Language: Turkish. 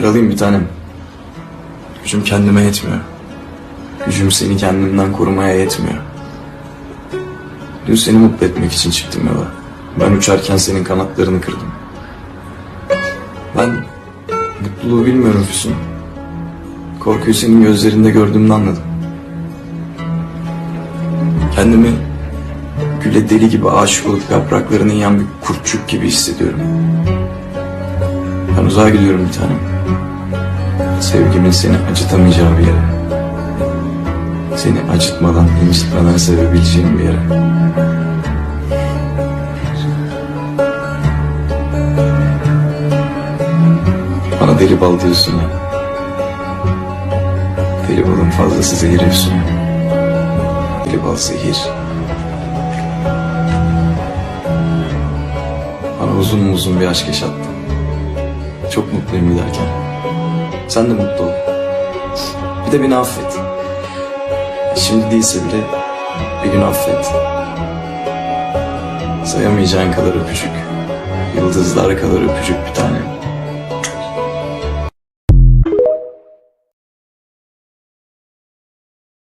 Yaralıyım bir tanem. Gücüm kendime yetmiyor. Gücüm seni kendimden korumaya yetmiyor. Dün seni mutlu etmek için çıktım yola. Ben uçarken senin kanatlarını kırdım. Ben mutluluğu bilmiyorum Füsun. Korkuyu senin gözlerinde gördüğümde anladım. Kendimi güle deli gibi aşık olup yapraklarını yiyen bir kurtçuk gibi hissediyorum. Ben uzağa gidiyorum bir tanem. Sevgimin seni acıtamayacağı bir yere. Seni acıtmadan, incitmeden sevebileceğim bir yere. Bana deli bal diyorsun ya. Deli balın fazlası zehir Efsun. Deli bal zehir. Bana uzun uzun bir aşk yaşattın. Çok mutluyum giderken. Sen de mutlu ol. Bir de beni affet. Şimdi değilse bile bir gün affet. Sayamayacağın kadar öpücük. Yıldızlar kadar öpücük bir tane.